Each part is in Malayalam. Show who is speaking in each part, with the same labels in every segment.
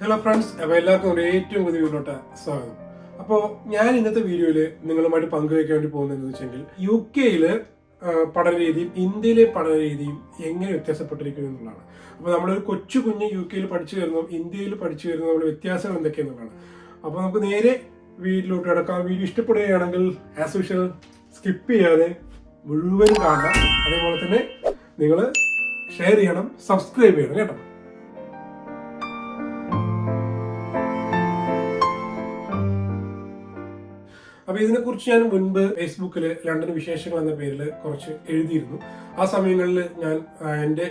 Speaker 1: ഹലോ ഫ്രണ്ട്സ് അപ്പോൾ എല്ലാവർക്കും ഒരു ഏറ്റവും പുതിയ വീട്ടിലോട്ട് സ്വാഗതം. അപ്പോൾ ഞാൻ ഇന്നത്തെ വീഡിയോയിൽ നിങ്ങളുമായിട്ട് പങ്കുവയ്ക്കാൻ വേണ്ടി പോകുന്നത് വെച്ചെങ്കിൽ യു കെയിൽ പഠന രീതിയും ഇന്ത്യയിലെ പഠന രീതിയും എങ്ങനെ വ്യത്യാസപ്പെട്ടിരിക്കുന്നു എന്നുള്ളതാണ്. അപ്പോൾ നമ്മളൊരു കൊച്ചു കുഞ്ഞ് യു കെയിൽ പഠിച്ചു വരുന്നതും ഇന്ത്യയിൽ പഠിച്ചു വരുന്നതും നമ്മുടെ വ്യത്യാസങ്ങൾ എന്തൊക്കെയെന്നുള്ളതാണ് അപ്പോൾ നമുക്ക് നേരെ വീട്ടിലോട്ട് കിടക്കാം. വീഡിയോ ഇഷ്ടപ്പെടുകയാണെങ്കിൽ ആസ് യൂഷ്വൽ സ്കിപ്പ് ചെയ്യാതെ മുഴുവൻ കാണണം. അതേപോലെ തന്നെ നിങ്ങൾ ഷെയർ ചെയ്യണം സബ്സ്ക്രൈബ് ചെയ്യണം കേട്ടോ. അപ്പൊ ഇതിനെക്കുറിച്ച് ഞാൻ മുൻപ് ഫേസ്ബുക്കിൽ ലണ്ടൻ വിശേഷങ്ങൾ എന്ന പേരിൽ കുറച്ച് എഴുതിയിരുന്നു. ആ സമയങ്ങളിൽ ഞാൻ എന്റെ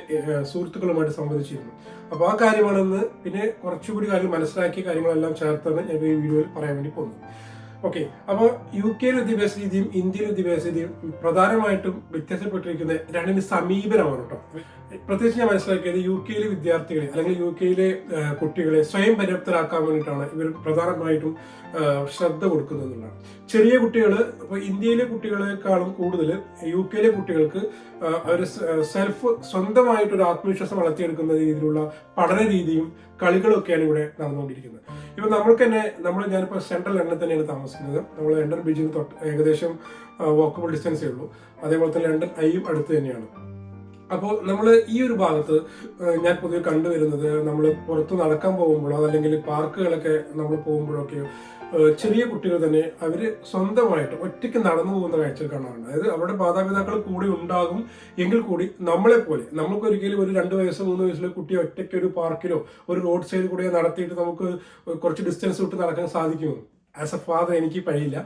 Speaker 1: സുഹൃത്തുക്കളുമായിട്ട് സംവദിച്ചിരുന്നു. അപ്പോൾ ആ കാര്യമാണെന്ന് പിന്നെ കുറച്ചുകൂടി കാര്യം മനസ്സിലാക്കിയ കാര്യങ്ങളെല്ലാം ചേർത്താണ് ഞാൻ ഈ വീഡിയോയിൽ പറയാൻ വേണ്ടി പോകുന്നത്. ഓക്കെ. അപ്പോൾ യു കെയിലെ വിദ്യാഭ്യാസ രീതിയും ഇന്ത്യയിലെ വിദ്യാഭ്യാസ രീതിയും പ്രധാനമായിട്ടും വ്യത്യാസപ്പെട്ടിരിക്കുന്ന രണ്ടിന് സമീപനമാണ് കേട്ടോ. പ്രത്യേകിച്ച് ഞാൻ മനസ്സിലാക്കിയത് യു കെയിലെ വിദ്യാർത്ഥികളെ അല്ലെങ്കിൽ യു കെയിലെ കുട്ടികളെ സ്വയം പര്യാപ്തരാക്കാൻ വേണ്ടിയിട്ടാണ് ഇവർ പ്രധാനമായിട്ടും ശ്രദ്ധ കൊടുക്കുന്നത് എന്നുള്ളതാണ്. ചെറിയ കുട്ടികൾ ഇപ്പോൾ ഇന്ത്യയിലെ കുട്ടികളെക്കാളും കൂടുതൽ യു കെയിലെ കുട്ടികൾക്ക് അവർ സെൽഫ് സ്വന്തമായിട്ടൊരു ആത്മവിശ്വാസം വളർത്തിയെടുക്കുന്ന രീതിയിലുള്ള പഠന രീതിയും കളികളും ഒക്കെയാണ് ഇവിടെ നടന്നുകൊണ്ടിരിക്കുന്നത്. ഇപ്പൊ നമ്മൾക്ക് തന്നെ നമ്മൾ ഞാനിപ്പോൾ സെൻട്രൽ ലണ്ടനിൽ തന്നെയാണ് താമസിക്കുന്നത്. നമ്മൾ ലണ്ടൻ ബ്രിഡ്ജിന് തൊട്ട് ഏകദേശം വോക്കബിൾ ഡിസ്റ്റൻസേ ഉള്ളൂ. അതേപോലെ തന്നെ ലണ്ടൻ ഐയും അടുത്ത് തന്നെയാണ്. അപ്പോൾ നമ്മൾ ഈ ഒരു ഭാഗത്ത് ഞാൻ പൊതുവെ കണ്ടുവരുന്നത് നമ്മൾ പുറത്ത് നടക്കാൻ പോകുമ്പോഴോ അതല്ലെങ്കിൽ പാർക്കുകളൊക്കെ നമ്മൾ പോകുമ്പോഴൊക്കെയോ ചെറിയ കുട്ടികൾ തന്നെ അവർ സ്വന്തമായിട്ട് ഒറ്റയ്ക്ക് നടന്നു പോകുന്ന കാഴ്ച കാണാറുണ്ട്. അതായത് അവരുടെ മാതാപിതാക്കൾ കൂടി ഉണ്ടാകും എങ്കിൽ കൂടി നമ്മളെ പോലെ. നമുക്ക് ഒരിക്കലും ഒരു രണ്ട് വയസ്സ് മൂന്ന് വയസ്സിലെ കുട്ടിയെ ഒറ്റയ്ക്ക് ഒരു പാർക്കിലോ ഒരു റോഡ് സൈഡിൽ കൂടെ നടത്തിയിട്ട് നമുക്ക് കുറച്ച് ഡിസ്റ്റൻസ് വിട്ട് നടക്കാൻ സാധിക്കുമോ? ആസ് എ ഫാദർ എനിക്ക് കഴിയില്ല.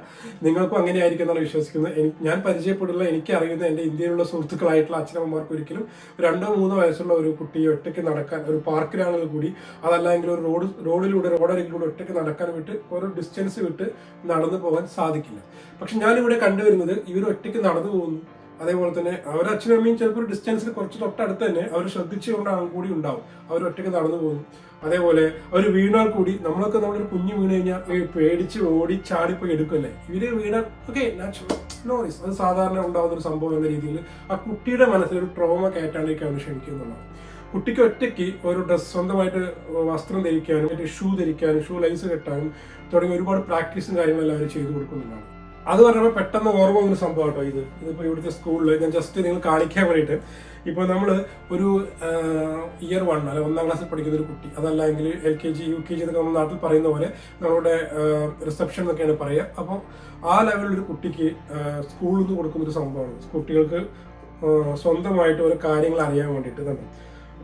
Speaker 1: നിങ്ങൾക്കും അങ്ങനെ ആയിരിക്കും എന്നാണ് വിശ്വസിക്കുന്നത് ഞാൻ പരിചയപ്പെടുള്ള എനിക്ക് അറിയുന്ന എന്റെ ഇന്ത്യയിലുള്ള സുഹൃത്തുക്കളായിട്ടുള്ള അച്ഛനമ്മമാർക്ക് ഒരിക്കലും രണ്ടോ മൂന്നോ വയസ്സുള്ള ഒരു കുട്ടിയെ ഒറ്റയ്ക്ക് നടക്കാൻ ഒരു പാർക്കിലാണെങ്കിൽ കൂടി അതല്ലെങ്കിൽ ഒരു റോഡ് റോഡിലൂടെ റോഡരികിലൂടെ ഒറ്റയ്ക്ക് നടക്കാൻ വിട്ട് ഒരു ഡിസ്റ്റൻസ് വിട്ട് നടന്നു പോകാൻ സാധിക്കില്ല. പക്ഷെ ഞാനിവിടെ കണ്ടുവരുന്നത് ഇവർ ഒറ്റയ്ക്ക് നടന്നു പോകുന്നു. അതേപോലെ തന്നെ അവരുടെ അച്ഛനും അമ്മയും ചിലപ്പോൾ ഒരു ഡിസ്റ്റൻസിൽ കുറച്ച് തൊട്ടടുത്ത് തന്നെ അവർ ശ്രദ്ധിച്ചുകൊണ്ടാണ് കൂടി ഉണ്ടാവും. അവർ ഒറ്റയ്ക്ക് നടന്നു പോകും. അതേപോലെ അവർ വീണാൽ കൂടി നമ്മളൊക്കെ നമ്മളൊരു കുഞ്ഞു വീണ് കഴിഞ്ഞാൽ പേടിച്ച് ഓടി ചാടിപ്പോയി എടുക്കല്ലേ ഇവർ വീണാൽ ഓക്കെ നോയിസ് അത് സാധാരണ ഉണ്ടാകുന്ന ഒരു സംഭവം എന്ന രീതിയിൽ ആ കുട്ടിയുടെ മനസ്സിൽ ഒരു ട്രോമ കയറ്റാണ്ടിരിക്കാൻ അവർ ശ്രമിക്കുന്നുള്ളതാണ് കുട്ടിക്ക് ഒറ്റയ്ക്ക് ഒരു ഡ്രസ് സ്വന്തമായിട്ട് വസ്ത്രം ധരിക്കാനും മറ്റേ ഷൂ ധരിക്കാനും ഷൂ ലൈസ് കെട്ടാനും തുടങ്ങി ഒരുപാട് പ്രാക്ടീസും കാര്യങ്ങളെല്ലാം അവർ ചെയ്തു കൊടുക്കുന്നുണ്ടാണ് അത് പറഞ്ഞപ്പോൾ പെട്ടെന്ന് ഓർമ്മ ഒരു സംഭവം കേട്ടോ ഇത്. ഇതിപ്പോൾ ഇവിടുത്തെ സ്കൂളിൽ ഞാൻ ജസ്റ്റ് നിങ്ങൾ കാണിക്കാൻ വേണ്ടിയിട്ട് ഇപ്പോൾ നമ്മൾ ഒരു ഇയർ വൺ അല്ലെ ഒന്നാം ക്ലാസ്സിൽ പഠിക്കുന്ന ഒരു കുട്ടി അതല്ലെങ്കിൽ L K G U K G എന്നൊക്കെ നമ്മുടെ നാട്ടിൽ പറയുന്ന പോലെ നമ്മുടെ റിസപ്ഷൻ എന്നൊക്കെയാണ് പറയുക. അപ്പോൾ ആ ലെവലിൽ ഒരു കുട്ടിക്ക് സ്കൂളിൽ നിന്ന് കൊടുക്കുന്ന ഒരു സംഭവമാണ്. കുട്ടികൾക്ക് സ്വന്തമായിട്ട് ഓരോ കാര്യങ്ങൾ അറിയാൻ വേണ്ടിയിട്ട് തന്നെ.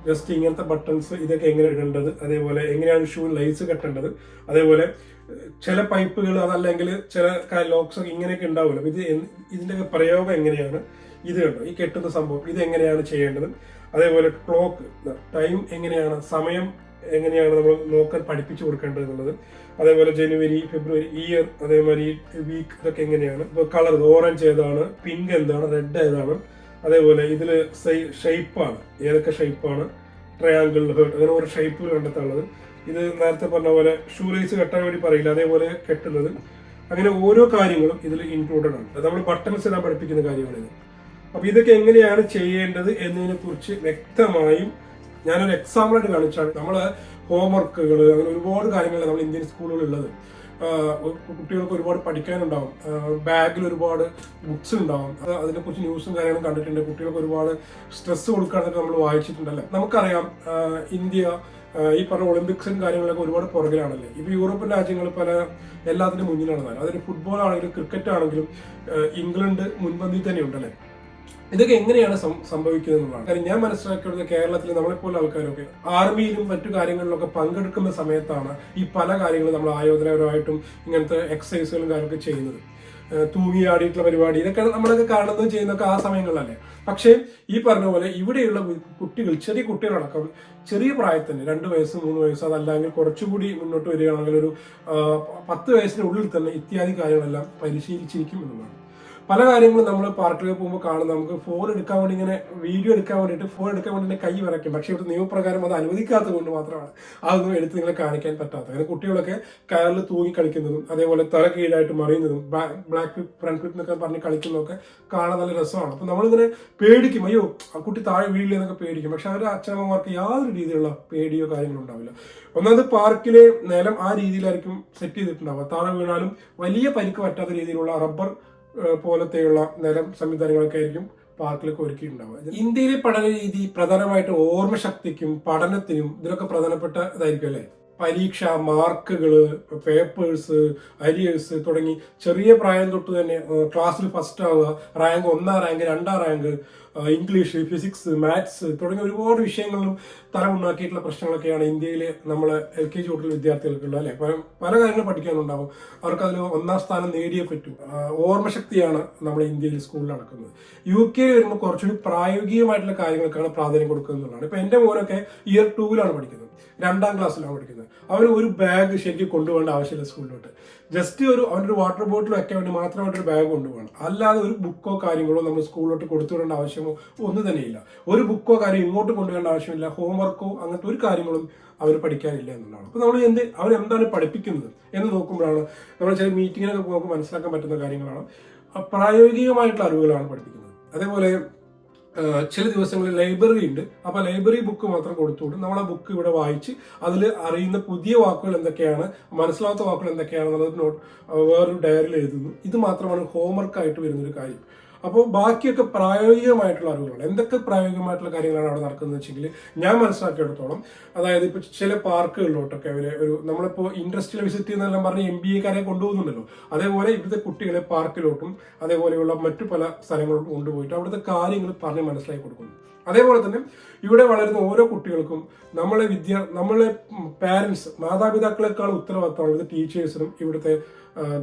Speaker 1: ജസ്റ്റ് ഇങ്ങനത്തെ ബട്ടൺസ് ഇതൊക്കെ എങ്ങനെ ഇടേണ്ടത് അതേപോലെ എങ്ങനെയാണ് ഷൂ ലൈസ് കെട്ടേണ്ടത് അതേപോലെ ചില പൈപ്പുകൾ അതല്ലെങ്കിൽ ചില ലോക്സ് ഇങ്ങനെയൊക്കെ ഉണ്ടാവുമല്ലോ. ഇത് ഇതിന്റെയൊക്കെ പ്രയോഗം എങ്ങനെയാണ്? ഇത് കണ്ടോ? ഈ കെട്ടുന്ന സംഭവം. ഇത് എങ്ങനെയാണ് ചെയ്യേണ്ടത്? അതേപോലെ ക്ലോക്ക് ടൈം എങ്ങനെയാണ്? സമയം എങ്ങനെയാണ് നമ്മൾ നോക്കാൻ പഠിപ്പിച്ചു കൊടുക്കേണ്ടത് എന്നുള്ളത്. അതേപോലെ ജനുവരി ഫെബ്രുവരി ഇയർ അതേമാതിരി വീക്ക് ഇതൊക്കെ എങ്ങനെയാണ്? ഇപ്പോൾ കളർ ഓറഞ്ച് ഏതാണ്? പിങ്ക് എന്താണ്? റെഡ് ഏതാണ്? അതേപോലെ ഇതിൽ ഷേപ്പാണ് ഏതൊക്കെ ഷേപ്പാണ് ട്രയാങ്കിൾ ഹേർട്ട് അങ്ങനെ ഓരോ ഷേപ്പുകൾ കണ്ടെത്താനുള്ളത്. ഇത് നേരത്തെ പറഞ്ഞ പോലെ ഷൂ റേസ് കെട്ടാൻ വേണ്ടി പറയില്ല അതേപോലെ കെട്ടുന്നത്. അങ്ങനെ ഓരോ കാര്യങ്ങളും ഇതിൽ ഇൻക്ലൂഡഡ് ആണ്. നമ്മൾ ബട്ടൺസ് ഇടാൻ പഠിപ്പിക്കുന്ന കാര്യമാണിത് അപ്പോൾ ഇതൊക്കെ എങ്ങനെയാണ് ചെയ്യേണ്ടത് എന്നതിനെ കുറിച്ച് വ്യക്തമായും ഞാനൊരു എക്സാമ്പിൾ ആയിട്ട് കാണിച്ചാണ്. നമ്മൾ ഹോംവർക്കുകൾ അങ്ങനെ ഒരുപാട് കാര്യങ്ങൾ നമ്മൾ ഇന്ത്യൻ സ്കൂളുകളിൽ ഉള്ളത്. കുട്ടികൾക്ക് ഒരുപാട് പഠിക്കാനുണ്ടാവും. ബാഗിൽ ഒരുപാട് ബുക്സ് ഉണ്ടാവും. അതിനെ അതിനെക്കുറിച്ച് ന്യൂസും കാര്യങ്ങളും കണ്ടിട്ടുണ്ട്. കുട്ടികൾക്ക് ഒരുപാട് സ്ട്രെസ് കൊടുക്കുകയാണെന്നൊക്കെ നമ്മൾ വായിച്ചിട്ടുണ്ടല്ലേ? നമുക്കറിയാം ഇന്ത്യ ഈ പറഞ്ഞ ഒളിമ്പിക്സും കാര്യങ്ങളൊക്കെ ഒരുപാട് പുറകിലാണല്ലേ? ഇപ്പൊ യൂറോപ്യൻ രാജ്യങ്ങൾ പല എല്ലാത്തിനും മുന്നിലാണ്. താനും അതിന് ഫുട്ബോൾ ആണെങ്കിലും ക്രിക്കറ്റ് ആണെങ്കിലും ഇംഗ്ലണ്ട് മുൻപന്തിയിൽ തന്നെ ഉണ്ടല്ലേ? ഇതൊക്കെ എങ്ങനെയാണ് സംഭവിക്കുന്നത് എന്നുള്ളതാണ്. കാര്യം ഞാൻ മനസ്സിലാക്കിയത് കേരളത്തിൽ നമ്മളെപ്പോലെ ആൾക്കാരൊക്കെ ആർമിയിലും മറ്റു കാര്യങ്ങളിലൊക്കെ പങ്കെടുക്കുന്ന സമയത്താണ് ഈ പല കാര്യങ്ങളും നമ്മൾ ആയോധനപരമായിട്ടും ഇങ്ങനത്തെ എക്സസൈസുകളും കാര്യങ്ങളൊക്കെ ചെയ്യുന്നത്. തൂങ്ങിയാടിയിട്ടുള്ള പരിപാടി. ഇതൊക്കെ നമ്മളൊക്കെ കാണുന്നതും ചെയ്യുന്നതൊക്കെ ആ സമയങ്ങളിലല്ലേ. പക്ഷേ ഈ പറഞ്ഞ പോലെ ഇവിടെയുള്ള കുട്ടികൾ ചെറിയ കുട്ടികളടക്കം ചെറിയ പ്രായത്തിൽ രണ്ട് വയസ്സ് മൂന്ന് വയസ്സ് അതല്ലെങ്കിൽ കുറച്ചുകൂടി മുന്നോട്ട് വരികയാണെങ്കിൽ ഒരു പത്ത് വയസ്സിന് ഉള്ളിൽ തന്നെ ഇത്യാദി കാര്യങ്ങളെല്ലാം പരിശീലിച്ചിരിക്കും എന്നുള്ളതാണ്. പല കാര്യങ്ങളും നമ്മൾ പാർക്കിലേക്ക് പോകുമ്പോൾ കാണും. നമുക്ക് ഫോൺ എടുക്കാൻ വേണ്ടി ഇങ്ങനെ വീഡിയോ എടുക്കാൻ വേണ്ടിയിട്ട് ഫോൺ എടുക്കാൻ വേണ്ടി കൈ വിറയ്ക്കും പക്ഷേ ഒരു നിയമപ്രകാരം അത് അനുവദിക്കാത്തത് കൊണ്ട് മാത്രമാണ് അതൊന്നും എടുത്ത് നിങ്ങളെ കാണിക്കാൻ പറ്റാത്തത്. അങ്ങനെ കുട്ടികളൊക്കെ കയറിൽ തൂങ്ങി കളിക്കുന്നതും അതേപോലെ തല കീഴായിട്ട് മറിയുന്നതും ബ്ലാക്ക് ഫ്രണ്ട് ഫ്ലിപ്പ് എന്നൊക്കെ പറഞ്ഞ് കളിക്കുന്നതൊക്കെ കാണാൻ നല്ല രസമാണ്. അപ്പം നമ്മളിങ്ങനെ പേടിക്കും. അയ്യോ ആ കുട്ടി താഴെ വീഴില്ല എന്നൊക്കെ പേടിക്കും. പക്ഷെ അവരുടെ അച്ഛനമ്മമാർക്ക് യാതൊരു രീതിയിലുള്ള പേടിയോ കാര്യങ്ങളോ ഉണ്ടാവില്ല. ഒന്നാമത് പാർക്കിലെ നിലം ആ രീതിയിലായിരിക്കും സെറ്റ് ചെയ്തിട്ടുണ്ടാവുക. താഴെ വീണാലും വലിയ പരിക്ക് പറ്റാത്ത രീതിയിലുള്ള റബ്ബർ പോലത്തെയുള്ള നിലം സംവിധാനങ്ങളൊക്കെ ആയിരിക്കും പാർക്കിലൊക്കെ ഒരുക്കിയിട്ടുണ്ടാവുക. ഇന്ത്യയിലെ പഠന രീതി പ്രധാനമായിട്ട് ഓർമ്മശക്തിക്കും പഠനത്തിനും ഇതിലൊക്കെ പ്രധാനപ്പെട്ട ഇതായിരിക്കും അല്ലേ? പരീക്ഷ മാർക്കുകൾ പേപ്പേഴ്സ് അരിയേഴ്സ് തുടങ്ങി ചെറിയ പ്രായം തൊട്ട് തന്നെ ക്ലാസ്സിൽ ഫസ്റ്റ് ആവുക റാങ്ക് ഒന്നാം റാങ്ക് രണ്ടാം റാങ്ക് ഇംഗ്ലീഷ് ഫിസിക്സ് മാത്സ് തുടങ്ങിയ ഒരുപാട് വിഷയങ്ങളിലും തലമുണ്ടാക്കിയിട്ടുള്ള പ്രശ്നങ്ങളൊക്കെയാണ് ഇന്ത്യയിൽ നമ്മൾ എൽ കെ ജി തൊട്ടുള്ള വിദ്യാർത്ഥികൾക്കുള്ള അല്ലെ? പല പല കാര്യങ്ങൾ പഠിക്കാനുണ്ടാവും. അവർക്ക് അതിൽ ഒന്നാം സ്ഥാനം നേടിയേ പറ്റും. ഓർമ്മശക്തിയാണ് നമ്മുടെ ഇന്ത്യയിൽ സ്കൂളിൽ നടക്കുന്നത്. യു കെയിൽ വരുമ്പോൾ കുറച്ചുകൂടി പ്രായോഗികമായിട്ടുള്ള കാര്യങ്ങൾക്കാണ് പ്രാധാന്യം കൊടുക്കുന്നത് എന്നുള്ളതാണ്. ഇപ്പൊ എന്റെ മോനൊക്കെ ഇയർ ടൂവിലാണ് പഠിക്കുന്നത്. രണ്ടാം ക്ലാസ്സിലാണ് പഠിക്കുന്നത്. അവർ ഒരു ബാഗ് ശരിക്കും കൊണ്ടുപോകേണ്ട ആവശ്യമില്ല സ്കൂളിലോട്ട്. ജസ്റ്റ് ഒരു അവനൊരു വാട്ടർ ബോട്ടിലും ഒക്കെ വേണ്ടി മാത്രമായിട്ടൊരു ബാഗ് കൊണ്ടുപോകണം. അല്ലാതെ ഒരു ബുക്കോ കാര്യങ്ങളോ നമ്മൾ സ്കൂളിലോട്ട് കൊടുത്തു വിടേണ്ട ആവശ്യമോ? ഒന്നും തന്നെയില്ല. ഒരു ബുക്കോ കാര്യം ഇങ്ങോട്ട് കൊണ്ടുവരേണ്ട ആവശ്യമില്ല. ഹോംവർക്കോ അങ്ങനത്തെ ഒരു കാര്യങ്ങളും അവർ പഠിക്കാനില്ല എന്നുള്ളതാണ്. അപ്പോൾ നമ്മൾ എന്ത് അവർ എന്താണ് പഠിപ്പിക്കുന്നത് എന്ന് നോക്കുമ്പോഴാണ് നമ്മൾ ചില മീറ്റിങ്ങിനൊക്കെ പോകുമ്പോൾ മനസ്സിലാക്കാൻ പറ്റുന്ന കാര്യങ്ങളാണ്. പ്രായോഗികമായിട്ടുള്ള അറിവുകളാണ് പഠിപ്പിക്കുന്നത്. അതേപോലെ ചില ദിവസങ്ങളിൽ ലൈബ്രറി ഉണ്ട്. അപ്പോൾ ലൈബ്രറി ബുക്ക് മാത്രം കൊടുത്തുകൊണ്ട് നമ്മൾ ആ ബുക്ക് ഇവിടെ വായിച്ച് അതിൽ അറിയുന്ന പുതിയ വാക്കുകൾ എന്തൊക്കെയാണ് മനസ്സിലാത്ത വാക്കുകൾ എന്തൊക്കെയാണ് എന്നുള്ളത് നോട്ട് വേറൊരു ഡയറിയിൽ എഴുതുന്നു. ഇത് മാത്രമാണ് ഹോംവർക്ക് ആയിട്ട് വരുന്നൊരു കാര്യം. അപ്പോൾ ബാക്കിയൊക്കെ പ്രായോഗികമായിട്ടുള്ള അറിവുകളാണ്. എന്തൊക്കെ പ്രായോഗികമായിട്ടുള്ള കാര്യങ്ങളാണ് അവിടെ നടക്കുന്നത് വെച്ചെങ്കിൽ ഞാൻ മനസ്സിലാക്കിയെടുത്തോളം അതായത് ഇപ്പൊ ചില പാർക്കുകളിലോട്ടൊക്കെ അവർ ഒരു നമ്മളിപ്പോ ഇൻഡസ്ട്രിയൽ വിസിറ്റ് ചെയ്യുന്നതെല്ലാം പറഞ്ഞ് എം ബി എക്കാരെ കൊണ്ടുപോകുന്നുണ്ടല്ലോ. അതേപോലെ ഇവിടുത്തെ കുട്ടികളെ പാർക്കിലോട്ടും അതേപോലെയുള്ള മറ്റു പല സ്ഥലങ്ങളിലോട്ടും കൊണ്ടുപോയിട്ട് അവിടുത്തെ കാര്യങ്ങൾ പറഞ്ഞ് മനസ്സിലാക്കി കൊടുക്കുന്നു. അതേപോലെ തന്നെ ഇവിടെ വളരുന്ന ഓരോ കുട്ടികൾക്കും നമ്മളെ വിദ്യ നമ്മളെ പാരന്റ്സ് മാതാപിതാക്കളെക്കാൾ ഉത്തരവാദിത്തമാണ് ഇവിടുത്തെ ടീച്ചേഴ്സിനും ഇവിടുത്തെ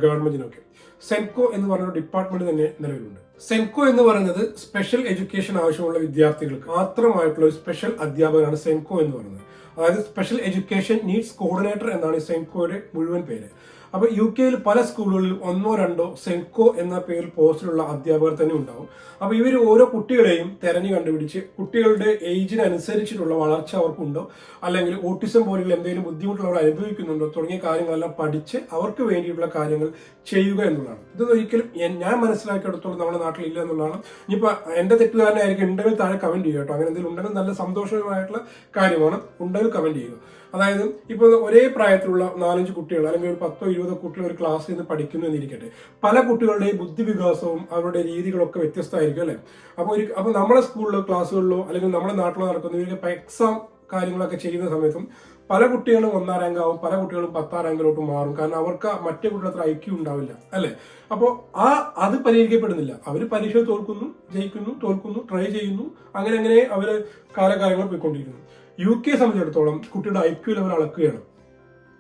Speaker 1: ഗവൺമെന്റിനൊക്കെ സെൻകോ എന്ന് പറഞ്ഞ ഡിപ്പാർട്ട്മെന്റ് തന്നെ നിലവിലുണ്ട്. സെൻകോ എന്ന് പറയുന്നത് സ്പെഷ്യൽ എഡ്യൂക്കേഷൻ ആവശ്യമുള്ള വിദ്യാർത്ഥികൾക്ക് മാത്രമായിട്ടുള്ള ഒരു സ്പെഷ്യൽ അധ്യാപകനാണ് സെൻകോ എന്ന് പറയുന്നത്. അതായത് സ്പെഷ്യൽ എഡ്യൂക്കേഷൻ നീഡ്സ് കോർഡിനേറ്റർ എന്നാണ് സെൻകോയുടെ മുഴുവൻ പേര്. അപ്പൊ യു കെയിൽ പല സ്കൂളുകളിലും ഒന്നോ രണ്ടോ സെൻകോ എന്ന പേരിൽ പോസ്റ്റിലുള്ള അധ്യാപകർ തന്നെ ഉണ്ടാവും. അപ്പൊ ഇവർ ഓരോ കുട്ടികളെയും തെരഞ്ഞു കണ്ടുപിടിച്ച് കുട്ടികളുടെ ഏജിനനുസരിച്ചിട്ടുള്ള വളർച്ച അവർക്കുണ്ടോ? അല്ലെങ്കിൽ ഓട്ടിസം പോലെയുള്ള എന്തെങ്കിലും ബുദ്ധിമുട്ടുകൾ അവർ അനുഭവിക്കുന്നുണ്ടോ? തുടങ്ങിയ കാര്യങ്ങളെല്ലാം പഠിച്ച് അവർക്ക് വേണ്ടിയിട്ടുള്ള കാര്യങ്ങൾ ചെയ്യുക എന്നുള്ളതാണ്. ഇതൊന്നും ഒരിക്കലും ഞാൻ മനസ്സിലാക്കിയെടുത്തോളം നമ്മുടെ നാട്ടിൽ ഇല്ല എന്നുള്ളതാണ്. ഇനിയിപ്പോ എന്റെ തെറ്റുകാരനായിരിക്കും ഉണ്ടെങ്കിൽ താഴെ കമന്റ് ചെയ്യുക കേട്ടോ. അങ്ങനെ എന്തെങ്കിലും ഉണ്ടെങ്കിൽ നല്ല സന്തോഷകരമായിട്ടുള്ള കാര്യമാണ്. ഉണ്ടെങ്കിൽ കമന്റ് ചെയ്യുക. അതായത് ഇപ്പോൾ ഒരേ പ്രായത്തിലുള്ള നാലഞ്ച് കുട്ടികൾ അല്ലെങ്കിൽ ഒരു പത്തോ ഇരുപതോ കുട്ടികൾ ഒരു ക്ലാസ്സിൽ നിന്ന് പഠിക്കുന്നു എന്നിരിക്കട്ടെ. പല കുട്ടികളുടെയും ബുദ്ധി വികാസവും അവരുടെ രീതികളൊക്കെ വ്യത്യസ്തമായിരിക്കും അല്ലേ? അപ്പോൾ ഒരു അപ്പോൾ നമ്മുടെ സ്കൂളിലോ ക്ലാസ്സുകളിലോ അല്ലെങ്കിൽ നമ്മുടെ നാട്ടിലോ നടക്കുന്ന ഇവർക്ക് എക്സാം കാര്യങ്ങളൊക്കെ ചെയ്യുന്ന സമയത്തും പല കുട്ടികളും ഒന്നാം റാങ്കാവും പല കുട്ടികളും പത്താം റാങ്കിലോട്ട് മാറും. കാരണം അവർക്ക് മറ്റേ കുട്ടികൾ അത്ര ഐക്യം ഉണ്ടാവില്ല അല്ലേ? അപ്പോൾ ആ അത് പരിഹരിക്കപ്പെടുന്നില്ല. അവർ പരീക്ഷ തോൽക്കുന്നു ജയിക്കുന്നു തോൽക്കുന്നു ട്രൈ ചെയ്യുന്നു. അങ്ങനെ അങ്ങനെ അവർ കാലകാലങ്ങൾ പോയിക്കൊണ്ടിരിക്കുന്നു. യു കെ സംബന്ധിച്ചിടത്തോളം കുട്ടിയുടെ ഐ ക്യു ലെവൽ അളക്കുകയാണ്.